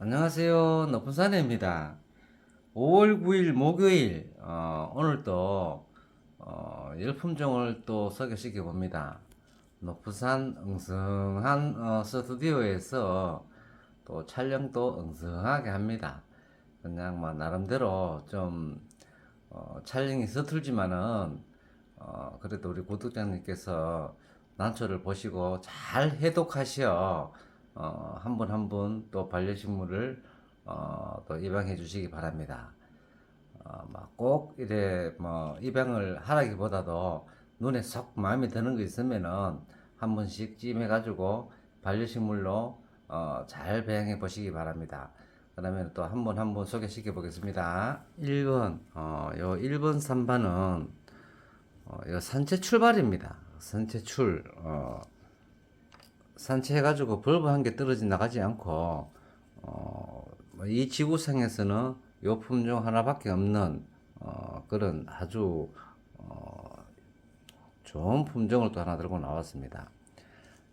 안녕하세요. 높은 사내입니다. 5월 9일 목요일, 어, 오늘 또, 어, 열품종을 또 소개시켜 봅니다. 높부산 엉성한 어, 스튜디오에서 또 촬영도 엉성하게 합니다. 그냥 뭐 나름대로 좀 어, 촬영이 서툴지만은 어, 그래도 우리 구독자님께서 난초를 보시고 잘 해독하시어 어, 한 분 한 분 또 반려식물을 어, 또 입양해 주시기 바랍니다. 어, 막꼭 이래 뭐 입양을 하라기보다도 눈에 쏙 마음에 드는 거 있으면은 한 번씩 찜해 가지고 반려식물로 어, 잘 배양해 보시기 바랍니다. 그러면 또한분한분 소개시켜 보겠습니다. 1번 어, 요 1번 3반은 어, 요 산채 출발입니다. 산채 출 어, 산채해가지고 벌브 한 개 떨어지 나가지 않고 어, 뭐이 지구상에서는 요 품종 하나밖에 없는 어, 그런 아주 어, 좋은 품종을 또 하나 들고 나왔습니다.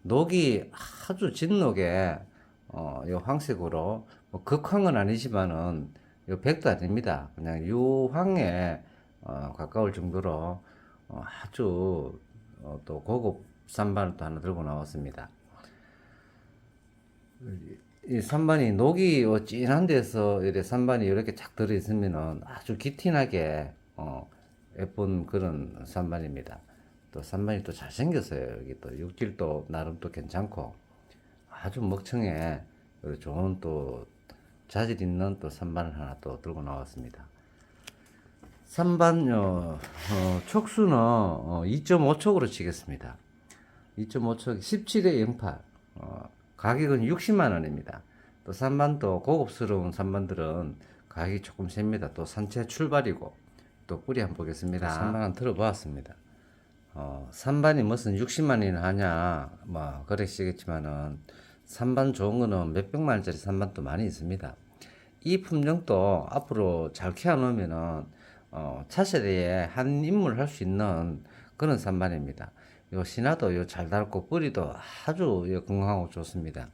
녹이 아주 진녹에 어, 요 황색으로 뭐 극황은 아니지만은 요 백도 아닙니다. 그냥 유황에 어, 가까울 정도로 어, 아주 어, 또 고급 산반을 또 하나 들고 나왔습니다. 이 산반이 녹이 어, 진한 데서 이렇게 산반이 이렇게 쫙 들어 있으면은 아주 기티나게 어, 예쁜 그런 산반입니다. 또 산반이 또 잘생겼어요. 여기 또 육질도 나름 또 괜찮고 아주 그리고 좋은 또 자질 있는 또 산반을 하나 또 들고 나왔습니다. 산반요 어, 촉수는 어, 2.5촉으로 치겠습니다. 2.5촉 17에 08 어, 가격은 60만 원입니다. 또 산반도 고급스러운 산반들은 가격이 조금 셉니다. 또 산채 출발이고 또 뿌리 한번 보겠습니다. 산반 한 들어보았습니다. 어, 산반이 무슨 60만 원이나 하냐 뭐 그러시겠지만은 산반 좋은 거는 몇백만 원짜리 산반도 많이 있습니다. 이 품종도 앞으로 잘 키워놓으면은 어, 차세대에 한 인물 할 수 있는 그런 산반입니다. 요 신화도 요 잘 닳고 뿌리도 아주 요 건강하고 좋습니다.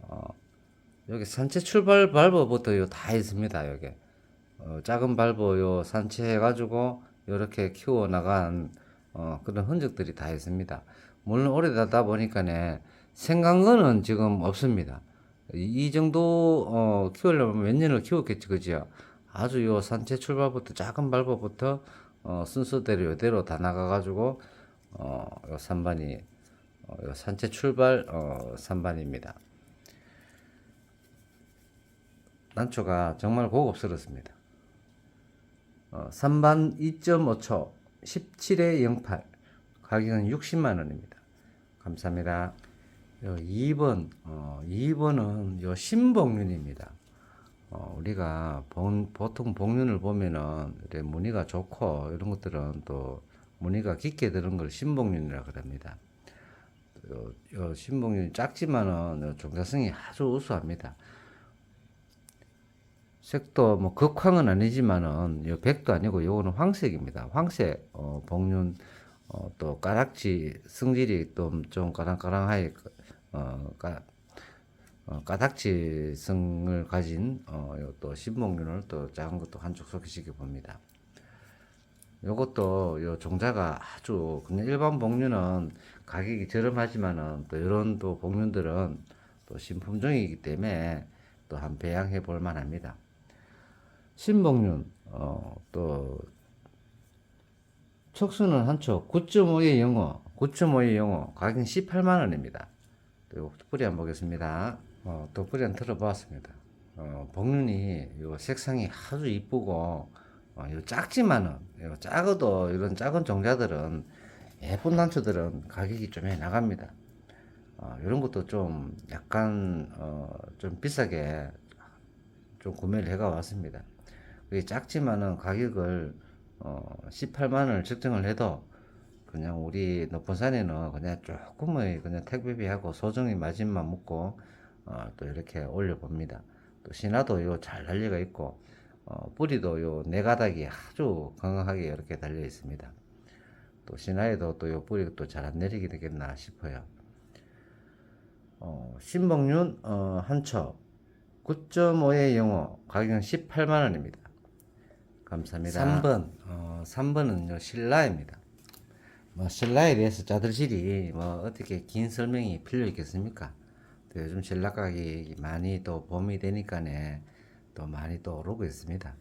어, 여기 산채 출발 발버부터 요 다 있습니다. 여기 어, 작은 발버 요 산채 해가지고 요렇게 키워 나간 어, 그런 흔적들이 다 있습니다. 물론 오래되다 보니까네 생간 거는 지금 없습니다. 이, 이 정도 어, 키우려면 몇 년을 키웠겠지, 그죠? 아주 요 산채 출발부터 작은 발버부터 어, 순서대로 이대로 다 나가가지고 어, 요 산반이 어, 요 산채 출발 어, 산반입니다. 난초가 정말 고급스럽습니다. 어, 3반 2.5초 17에 08 가격은 60만 원입니다. 감사합니다. 요 2번 어, 2번은 요 신복륜입니다. 어, 우리가 본, 보통 복륜을 보면은 무늬가 좋고 이런 것들은 또 무늬가 깊게 들은 걸 신복륜이라 그럽니다. 요, 요 신복륜이 작지만은 요 종자성이 아주 우수합니다. 색도 뭐 극황은 아니지만은 요 백도 아니고 요거는 황색입니다. 황색 어, 복륜 어, 또 까락지 성질이 또좀 까랑까랑하게 어, 까, 어, 까닥지성을 가진 어, 요또 신목륜을 또 작은 것도 한쪽 소개시켜 봅니다. 요것도 요 종자가 아주 그냥 일반 복륜은 가격이 저렴하지만은 또 이런 또 복륜들은 또 신품종이기 때문에 또 한 배양해 볼 만합니다. 신복륜 어, 또 촉수는 한촉 9.5의 영어 9.5의 영어 가격은 18만 원입니다. 또 뿌리 한번 보겠습니다. 어, 또 뿌리 한번 들어보았습니다. 어, 복륜이 요 색상이 아주 이쁘고 어, 요 작지만은 요 작아도 이런 작은 종자들은 예쁜 난초들은 가격이 좀 해 나갑니다. 어, 이런 것도 좀 약간 어, 좀 비싸게 좀 구매를 해가 왔습니다. 그게 작지만은 가격을 어, 18만 원을 측정을 해도 그냥 우리 높은 산에는 그냥 조금의 그냥 택배비하고 소정의 마진만 묻고 어, 또 이렇게 올려봅니다. 또 신화도 요잘 달려가 있고 어, 뿌리도 요 네 가닥이 아주 건강하게 이렇게 달려 있습니다. 또 신화에도 또 요 뿌리가 또 잘 안 내리게 되겠나 싶어요. 어, 신복륜 어, 한 첩, 9.5의 영어 가격은 18만 원입니다. 감사합니다. 3번 어, 3번은요 신라입니다. 뭐 신라에 대해서 자들실이 뭐 어떻게 긴 설명이 필요 있겠습니까? 또 요즘 신라 가격이 많이 또 봄이 되니까네 또 많이 또 오르고 있습니다.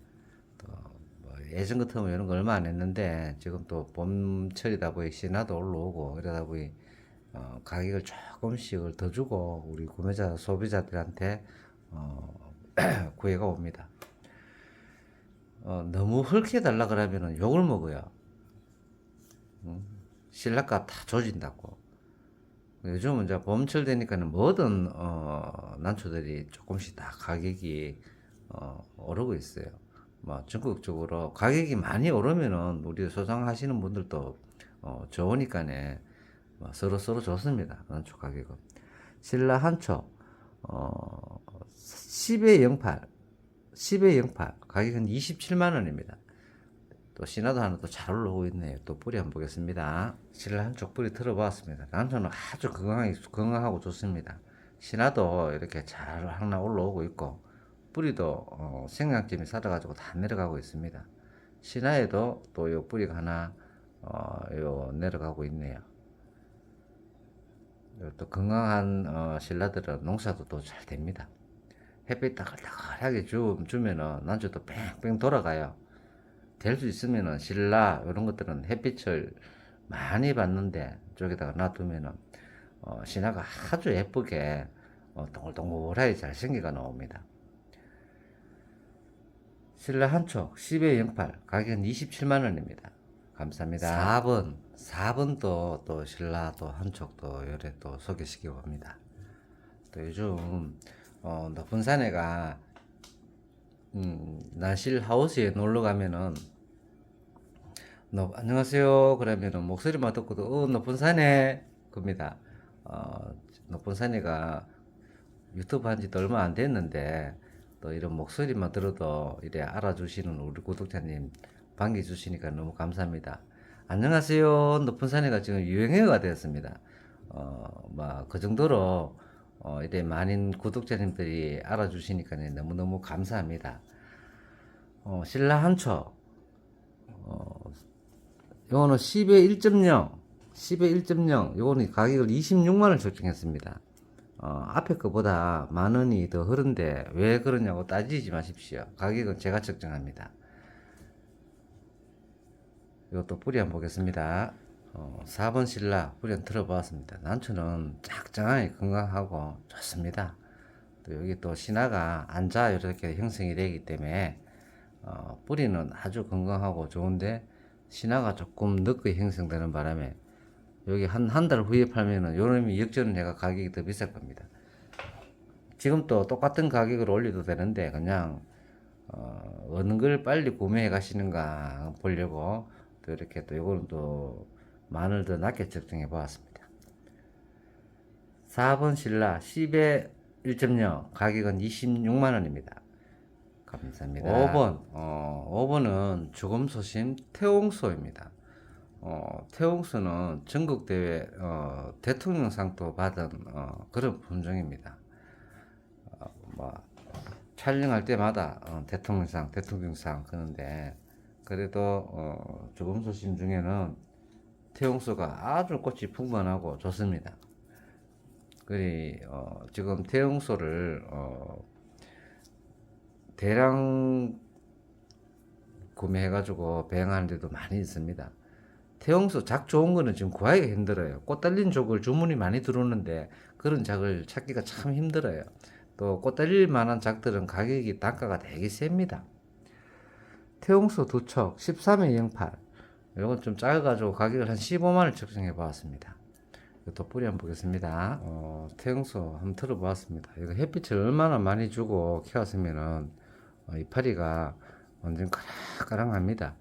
또뭐 예전 같으면 이런 거 얼마 안 했는데 지금 또 봄철이다 보니 신화도 올라오고 이러다 보니 어, 가격을 조금씩을 더 주고 우리 구매자 소비자들한테 어, 구애가 옵니다. 어, 너무 헐게 달라 그러면은 욕을 먹어요. 음, 신라값 다 조진다고. 요즘은 이제 봄철 되니까는 모든 어, 난초들이 조금씩 다 가격이 어, 오르고 있어요. 뭐 전국적으로 가격이 많이 오르면은 우리 소장하시는 분들도 어, 좋으니까네 뭐 서로 서로 좋습니다. 난초 가격은 신라 한초 어, 10에 08 10에 08 가격은 27만 원입니다. 또 신화도 하나 또 잘 올라오고 있네요. 또 뿌리 한번 보겠습니다. 신라 한쪽 뿌리 들어봤습니다. 난초는 아주 건강하고 좋습니다. 신화도 이렇게 잘 하나 올라오고 있고 뿌리도 어, 생장점이 살아가지고 다 내려가고 있습니다. 신화에도 또 요 뿌리가 하나 어, 요 내려가고 있네요. 요또 건강한 어, 신라들은 농사도 또 잘 됩니다. 햇빛 따글따글하게 주, 주면은 난초도 뺑뺑 돌아가요. 될 수 있으면은 신라 이런 것들은 햇빛을 많이 받는데 쪽에다가 놔두면은 어, 신화가 아주 예쁘게 어, 동글동글하게 잘 생기가 나옵니다. 신라 한촉 10에 08 가격은 27만 원입니다. 감사합니다. 4번 4번도 또 신라 또 한촉도 요래 또 소개시키고 합니다. 또 요즘 어, 높은 산에가 음, 나실 하우스에 놀러 가면은 너, 안녕하세요 그러면은 목소리만 듣고도 어 높은 산에 겁니다. 어, 높은 산에가 유튜브 한 지도 얼마 안 됐는데 또 이런 목소리만 들어도 이래 알아주시는 우리 구독자님 반겨주시니까 너무 감사합니다. 안녕하세요. 높은 산에가 지금 유행어가 되었습니다. 어, 막 그 정도로 어, 이래 많은 구독자님들이 알아주시니까 너무너무 감사합니다. 어, 신라 한초 어, 요거는 10에 1.0 10에 1.0 요거는 가격을 26만원 책정했습니다. 어, 앞에 거보다 만 원이 더 흐른데 왜 그러냐고 따지지 마십시오. 가격은 제가 책정합니다. 이것도 뿌리 한번 보겠습니다. 어, 4번 신라 뿌리 한번 들어보았습니다. 난초는 짱짱하게 건강하고 좋습니다. 또 여기 또 신화가 앉아 이렇게 형성이 되기 때문에 어, 뿌리는 아주 건강하고 좋은데 신화가 조금 늦게 형성되는 바람에 여기 한 한 달 후에 팔면은 요놈이 역전을 해가 가격이 더 비쌀 겁니다. 지금 또 똑같은 가격을 올려도 되는데 그냥 어, 어느 걸 빨리 구매해 가시는가 보려고 또 이렇게 또 요거는 또 마늘 더 낮게 측정해 보았습니다. 4번 신라 10에 1.0 가격은 26만 원입니다. 감사합니다. 5번 어, 5번은 죽음소신 태옹소입니다. 어, 태옹소는 전국대회 어, 대통령상도 받은 어, 그런 품종입니다. 어, 뭐 촬영할 때마다 어, 대통령상, 대통령상 그런데 그래도 어, 죽음소신 중에는 태용소가 아주 꽃이 풍부하고 좋습니다. 그리 어, 지금 태용소를 어, 대량 구매해가지고 배양하는 데도 많이 있습니다. 태용소 작 좋은 거는 지금 구하기가 힘들어요. 꽃 달린 족을 주문이 많이 들어오는데 그런 작을 찾기가 참 힘들어요. 또 꽃 달릴 만한 작들은 가격이 단가가 되게 셉니다. 태용소 두척 13에 08 이건 좀 작아가지고 가격을 한 15만원 책정해 보았습니다. 이것도 뿌리 한번 보겠습니다. 어, 태용소 한번 들어보았습니다. 이거 햇빛을 얼마나 많이 주고 키웠으면은 어, 이파리가 완전 까랑까랑합니다.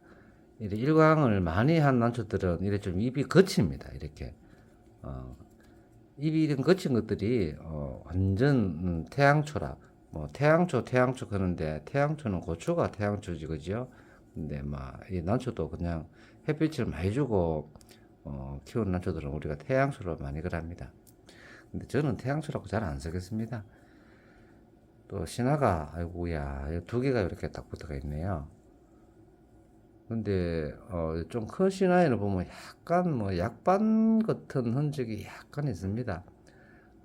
이래 일광을 많이 한 난초들은 이래 좀 입이 거칩니다. 이렇게 어, 입이 이런 거친 것들이 어, 완전 음, 태양초라. 뭐 태양초 태양초 그러는데 태양초는 고추가 태양초지 그죠? 근데 막이 난초도 그냥 햇빛을 많이 주고 어, 키우는 난초들은 우리가 태양초로 많이 그럽니다. 근데 저는 태양초라고 잘 안 쓰겠습니다. 또 신화가 아이고야 이두 개가 이렇게 딱 붙어가 있네요. 근데 어, 좀 큰 신화에는 보면 약간 뭐 약반 같은 흔적이 약간 있습니다.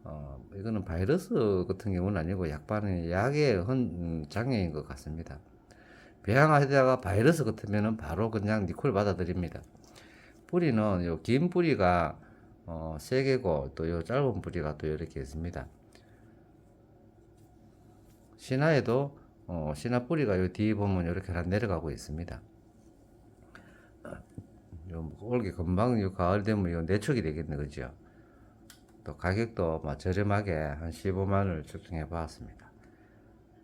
어, 이거는 바이러스 같은 경우는 아니고 약반의 약의 흔, 음, 장애인 것 같습니다. 배양하다가 바이러스 같으면은 바로 그냥 니콜 받아들입니다. 뿌리는 요 긴 뿌리가 어, 세 개고 또 요 짧은 뿌리가 또 이렇게 있습니다. 신화에도 어, 신화 뿌리가 요 뒤에 보면 이렇게 다 내려가고 있습니다. 요 올게 금방 요 가을 되면 요 내축이 되겠네 그죠? 또 가격도 막 저렴하게 한 15만 원을 측정해 봤습니다.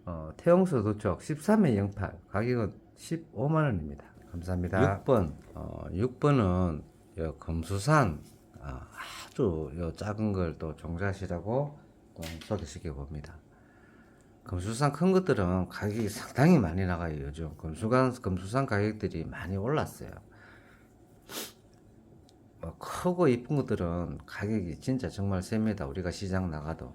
어, 태용수 도촉 13회 08 가격은 15만 원입니다. 감사합니다. 6번 어, 6번은 요 금수산 아, 아주 요 작은 걸 또 종자시라고 또 소개시켜 봅니다. 금수산 큰 것들은 가격이 상당히 많이 나가요. 요즘 금수산 금수산 가격들이 많이 올랐어요. 뭐 크고 이쁜 것들은 가격이 진짜 정말 셉니다. 우리가 시장 나가도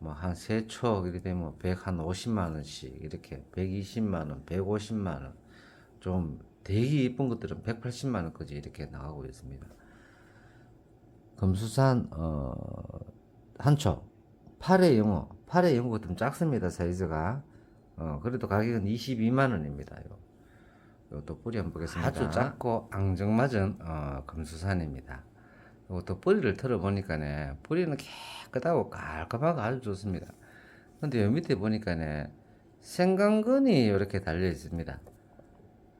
뭐 한 세촉 이렇게 되면 100 한 50만 원씩 이렇게 120만 원, 150만 원. 좀 되게 이쁜 것들은 180만 원까지 이렇게 나가고 있습니다. 금수산 어 한 초 8회 영어 8회 영어가 좀 작습니다 사이즈가 어 그래도 가격은 22만 원입니다 요. 요또 뿌리 한번 보겠습니다 아주 작고 앙증맞은 어 금수산입니다 요것도 뿌리를 털어 보니까네 뿌리는 깨끗하고 깔끔하고 아주 좋습니다 근데 요 밑에 보니까네 생강근이 이렇게 달려 있습니다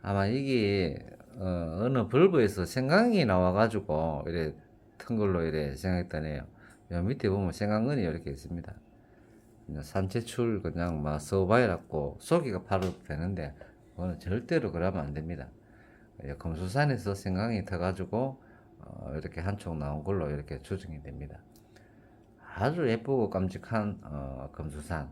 아마 이게 어, 어느 벌브에서 생강이 나와가지고 이래 튼 걸로 이래 생각했다네요. 요 밑에 보면 생강근이 이렇게 있습니다. 산채출 그냥 막 써봐야라고 속이가 팔아도 되는데 그거는 절대로 그러면 안 됩니다. 예, 금수산에서 생강이 터가지고 어, 이렇게 한쪽 나온 걸로 이렇게 추정이 됩니다. 아주 예쁘고 깜찍한 어, 금수산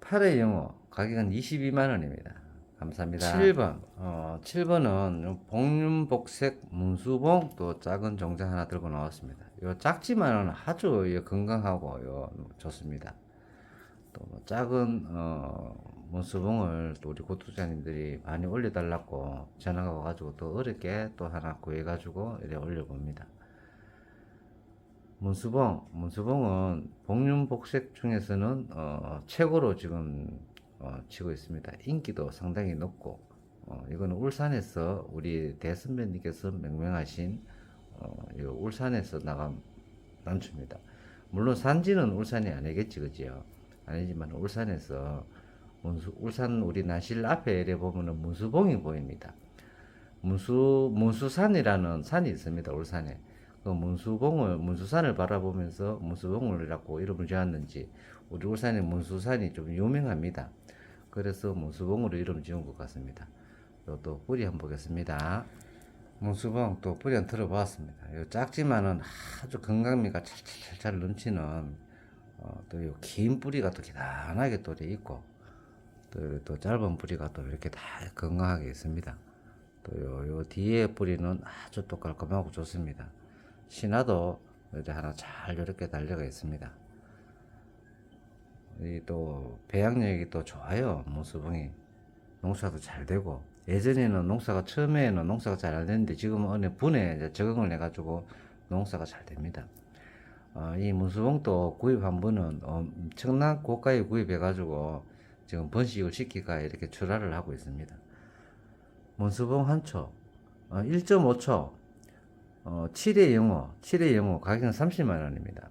8회 영어 가격은 22만 원입니다. 감사합니다. 7번. 어, 7번은 복륜복색 문수봉 또 작은 종자 하나 들고 나왔습니다. 요 작지만은 아주 요 건강하고 요 좋습니다. 또뭐 작은 어, 문수봉을 또 우리 고투자님들이 많이 올려달라고 전화가 와가지고 또 어렵게 또 하나 구해가지고 이래 올려봅니다. 문수봉, 문수봉은 복륜복색 중에서는 어, 최고로 지금 어, 치고 있습니다. 인기도 상당히 높고 어, 이거는 울산에서 우리 대선배님께서 명명하신 어, 이 울산에서 나간 단추입니다. 물론 산지는 울산이 아니겠지 그지요? 아니지만 울산에서 문수, 울산 우리 나실 앞에 이래 보면은 문수봉이 보입니다. 문수 문수산이라는 산이 있습니다. 울산에. 그 문수봉을 문수산을 바라보면서 문수봉을이라고 이름을 지었는지 우리 울산의 문수산이 좀 유명합니다. 그래서 문수봉으로 이름 지은 것 같습니다. 요또 뿌리 한번 보겠습니다. 문수봉 또 뿌리 한번 들어보았습니다. 요 작지만은 아주 건강미가 찰찰찰찰 넘치는 어, 또요 긴 뿌리가 또 기단하게 또 이렇게 있고 또, 또 짧은 뿌리가 또 이렇게 다 건강하게 있습니다. 또 요, 요 뒤에 뿌리는 아주 또 깔끔하고 좋습니다. 신화도 이제 하나 잘 이렇게 달려가 있습니다. 이 또 배양력이 또 좋아요. 무수봉이 농사도 잘 되고 예전에는 농사가 처음에는 농사가 잘 안 됐는데 지금은 어느 분에 적응을 해가지고 농사가 잘 됩니다. 어, 이 문수봉도 구입한 분은 엄청난 고가에 구입해가지고 지금 번식을 시키가 이렇게 출하를 하고 있습니다. 문수봉 한 초, 어, 1.5초, 어, 7회 영어, 7회 영어 가격은 30만 원입니다.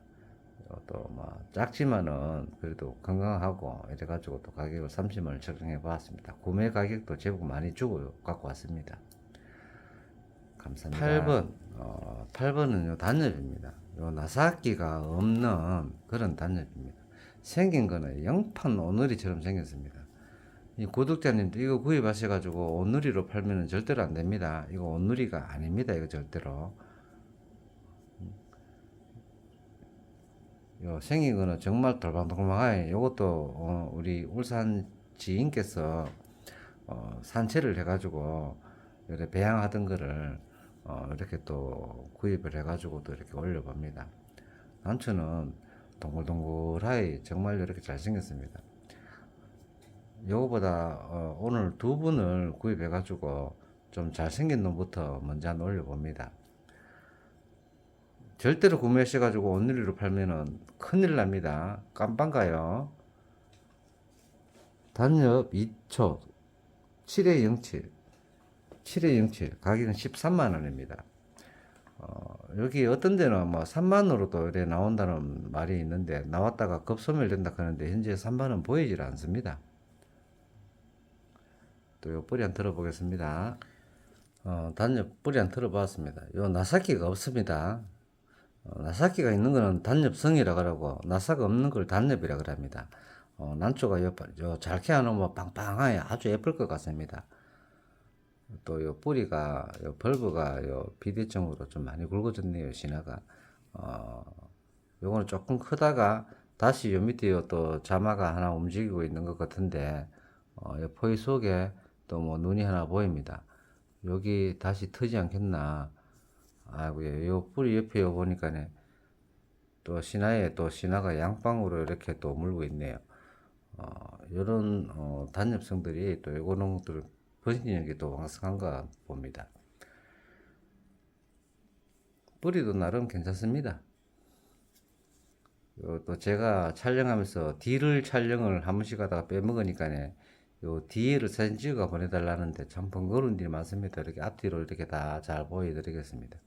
어, 또뭐 작지만은 그래도 건강하고 이래 가지고 또 가격을 30만 원 책정해 보았습니다. 구매 가격도 제법 많이 주고 갖고 왔습니다. 감사합니다. 8번, 어, 8번은 요 단엽입니다. 요 나사기가 없는 그런 단엽입니다. 생긴 거는 영판 오누리처럼 생겼습니다. 이 구독자님도 이거 구입하셔가지고 온누리로 팔면은 절대로 안 됩니다. 이거 온누리가 아닙니다. 이거 절대로. 요 생긴 거는 정말 돌방돌방하게 요것도 어, 우리 울산 지인께서 어, 산채를 해가지고 이렇게 배양하던 거를 어, 이렇게 또 구입을 해가지고 또 이렇게 올려봅니다. 단추는 동글동글하게 정말 이렇게 잘생겼습니다. 요거보다 어, 오늘 두 분을 구입해 가지고 좀 잘생긴 놈부터 먼저 한 올려봅니다. 절대로 구매하셔 가지고 온누리로 팔면은 큰일 납니다. 깜빵 가요. 단엽 2초 7회 07 7회 07 가격은 13만 원입니다. 어, 여기 어떤 데는 뭐 3만 원으로도 이래 나온다는 말이 있는데 나왔다가 급소멸된다 하는데 현재 3만 원 보이질 않습니다. 또 요 뿌리 한 들어보겠습니다. 어, 단엽 뿌리 한 들어봤습니다. 요 나사키가 없습니다. 어, 나사키가 있는 거는 단엽성이라 그러고 나사가 없는 걸 단엽이라 그럽니다. 어, 난초가 요, 요 잘게 하놓으면 빵빵하게 아주 예쁠 것 같습니다. 또 요 뿌리가 요 벌브가 요 비대칭으로 좀 많이 굵어졌네요 신화가. 어 요거는 조금 크다가 다시 요 밑에 요 또 자마가 하나 움직이고 있는 것 같은데 어요 포위 속에 또 뭐 눈이 하나 보입니다. 여기 다시 트지 않겠나. 아이고 예, 요 뿌리 옆에 요 보니까네 또 신화에 또 신화가 양방으로 이렇게 또 물고 있네요. 어, 요런 어, 단엽성들이 또 요거는 것들 또 왕성한가 봅니다. 뿌리도 나름 괜찮습니다. 요또 제가 촬영하면서 뒤를 촬영을 한 번씩 하다가 빼먹으니까네 요 뒤를 사진 찍어 보내달라는데 참 번거로운 일이 많습니다. 이렇게 앞뒤로 이렇게 다 잘 보여드리겠습니다.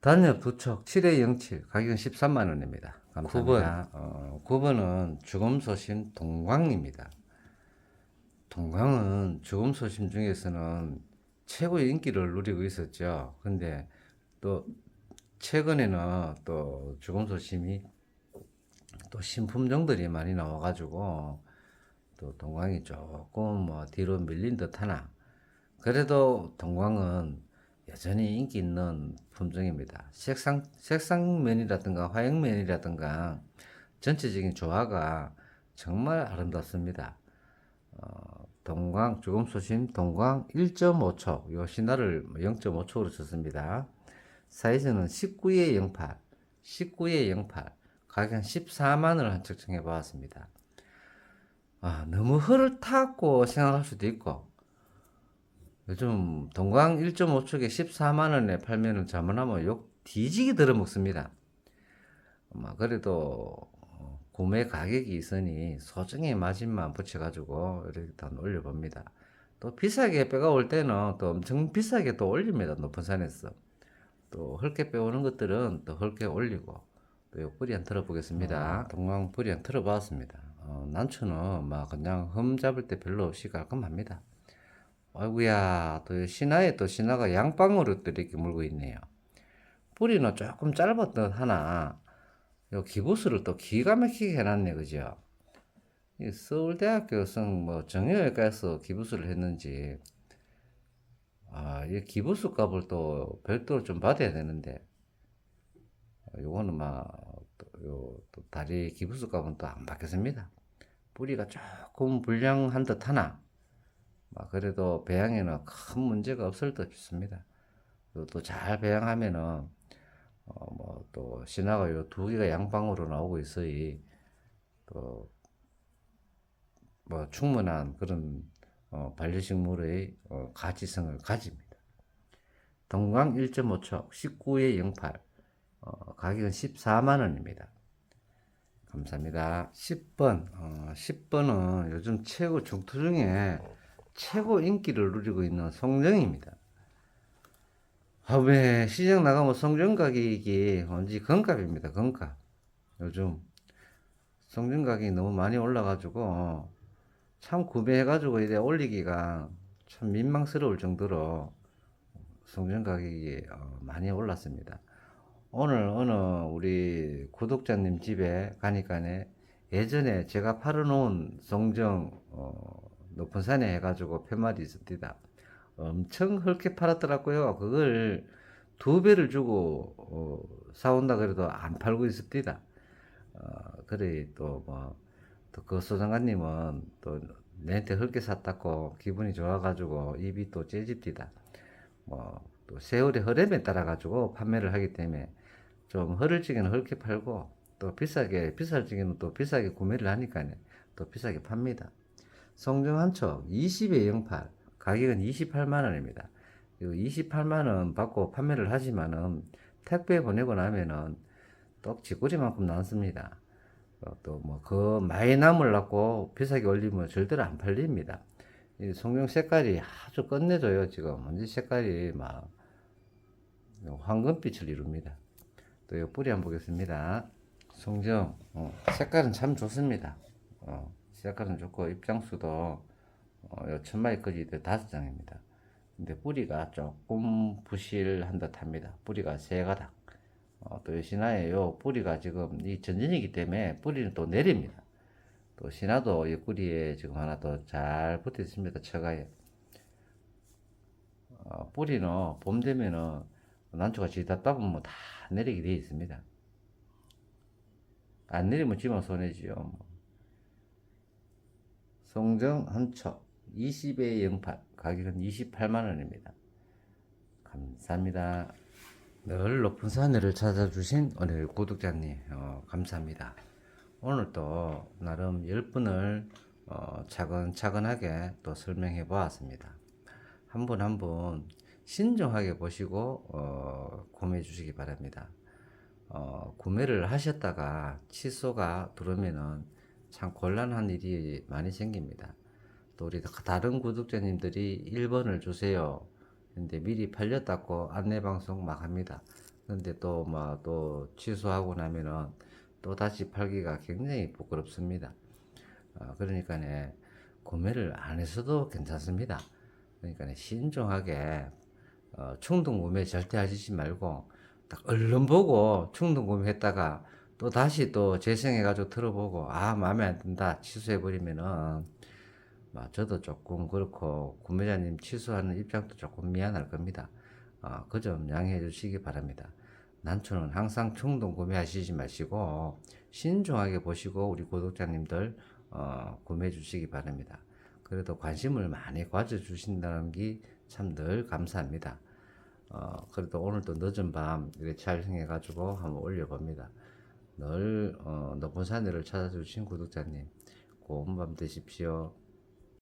단엽 두촉 7회 07 가격은 13만 원입니다. 감사합니다. 9번, 어, 9번은 죽음 소심 동광입니다. 동광은 죽음 소심 중에서는 최고의 인기를 누리고 있었죠. 근데 또 최근에는 또 죽음 소심이 또 신품종들이 많이 나와가지고 또 동광이 조금 뭐 뒤로 밀린 듯 하나 그래도 동광은 여전히 인기 있는 품종입니다. 색상, 색상면이라든가 화형면이라든가 전체적인 조화가 정말 아름답습니다. 어, 동광, 조금 소심, 동광 1.5초, 요 신화를 0.5초로 썼습니다. 사이즈는 19에 08, 19에 08, 가격 14만원을 한 측정해 보았습니다. 아, 너무 흐를 탔고 생각할 수도 있고, 요즘 동광 1.5축에 14만 원에 팔면은 잘못하면 욕 뒤지게 들어먹습니다. 막 그래도 어, 구매 가격이 있으니 소정의 마진만 붙여가지고 이렇게 다 올려봅니다. 또 비싸게 빼가올 때는 또 엄청 비싸게 또 올립니다. 높은 산에서. 또 헐게 빼오는 것들은 또 헐게 올리고 또 뿌리 한 틀어보겠습니다. 동광 뿌리 한 틀어봤습니다. 어, 난초는 막 그냥 흠 잡을 때 별로 없이 깔끔합니다. 아이구야, 또 신화에 또 신화가 양방으로 또 이렇게 물고 있네요. 뿌리는 조금 짧았던 하나, 요 기부스를 또 기가 막히게 해놨네, 그죠? 이 서울대학교 성뭐 정형외과에서 기부스를 했는지, 아, 이 기부스 값을 또 별도로 좀 받아야 되는데, 요거는 막, 또, 요, 또 다리 기부스 값은 또 안 받겠습니다. 뿌리가 조금 불량한 듯 하나, 막 그래도 배양에는 큰 문제가 없을 듯 싶습니다. 또 잘 배양하면은 어 뭐 또 신화가 요 두 개가 양방으로 나오고 있으니 또뭐 충분한 그런 어 반려식물의 어 가치성을 가집니다. 동광 1.5초 19에 08 어 가격은 14만 원입니다. 감사합니다. 10번 어 10번은 요즘 최고 중투 중에 최고 인기를 누리고 있는 송정입니다. 아, 왜 시장 나가면 송정 가격이 언제 건값입니다. 건값. 요즘 송정 가격이 너무 많이 올라가지고 참 구매해가지고 이제 올리기가 참 민망스러울 정도로 송정 가격이 어, 많이 올랐습니다. 오늘 어느 우리 구독자님 집에 가니까네 예전에 제가 팔아놓은 송정 어, 높은 산에 해가지고 팻말이 있습니다. 엄청 헐게 팔았더라고요. 그걸 두 배를 주고 어, 사온다 그래도 안 팔고 있습니다. 어, 그래 또뭐 또그 소장관님은 또 내한테 헐게 샀다고 기분이 좋아가지고 입이 또 째집디다. 뭐또또 세월의 흐름에 따라 가지고 판매를 하기 때문에 좀 흐를 적에는 흐르게 팔고 또 비싸게 비쌀 적에는 또 비싸게 구매를 하니까 또 비싸게 팝니다. 성정 한척 20에 08 가격은 28만 원입니다. 28만 원 받고 판매를 하지만은 택배 보내고 나면은 또 지구리만큼 남습니다. 또 뭐 그 많이 남으려고 비싸게 올리면 절대로 안 팔립니다. 이 성경 색깔이 아주 끝내줘요 지금 먼지 색깔이 막 황금빛을 이룹니다. 또 이 뿌리 한번 보겠습니다. 송정 어, 색깔은 참 좋습니다. 어, 색깔은 좋고 입장수도 어, 요 천마리까지 다섯 장입니다. 근데 뿌리가 조금 부실한 듯 합니다. 뿌리가 세 가닥. 어, 또 신화의 요 뿌리가 지금 이 전진이기 때문에 뿌리는 또 내립니다. 또 신화도 이 뿌리에 지금 하나 더 잘 붙어 있습니다. 처가에. 어, 뿌리는 봄 되면은 난초가 지다 따보면 다 내리게 되어 있습니다. 안 내리면 지만 손해지요. 뭐. 송정 한척 20에 08 가격은 28만 원입니다. 감사합니다. 늘 높은 산을 찾아주신 오늘 구독자님 어, 감사합니다. 오늘 또 나름 10분을 어, 차근차근하게 또 설명해 보았습니다. 한 분 한 분 신중하게 보시고 어, 구매해 주시기 바랍니다. 어, 구매를 하셨다가 취소가 들어오면은 참 곤란한 일이 많이 생깁니다. 또 우리 다른 구독자님들이 1번을 주세요. 근데 미리 팔렸다고 안내 방송 막 합니다. 근데 또 뭐 또 취소하고 나면은 또 다시 팔기가 굉장히 부끄럽습니다. 어, 그러니까 네, 구매를 안 해서도 괜찮습니다. 그러니까 네, 신중하게 어, 충동 구매 절대 하시지 말고 딱 얼른 보고 충동 구매했다가 또 다시 또 재생해가지고 들어보고 아 마음에 안 든다 취소해 버리면은 뭐 저도 조금 그렇고 구매자님 취소하는 입장도 조금 미안할 겁니다. 어, 그 점 양해해 주시기 바랍니다. 난초는 항상 충동 구매하시지 마시고 신중하게 보시고 우리 구독자님들 어, 구매해 주시기 바랍니다. 그래도 관심을 많이 가져 주신다는 게 참 늘 감사합니다. 어, 그래도 오늘도 늦은 밤 이렇게 촬영해 가지고 한번 올려봅니다. 늘 어, 높은 산을 찾아주신 구독자님 고운 밤 되십시오.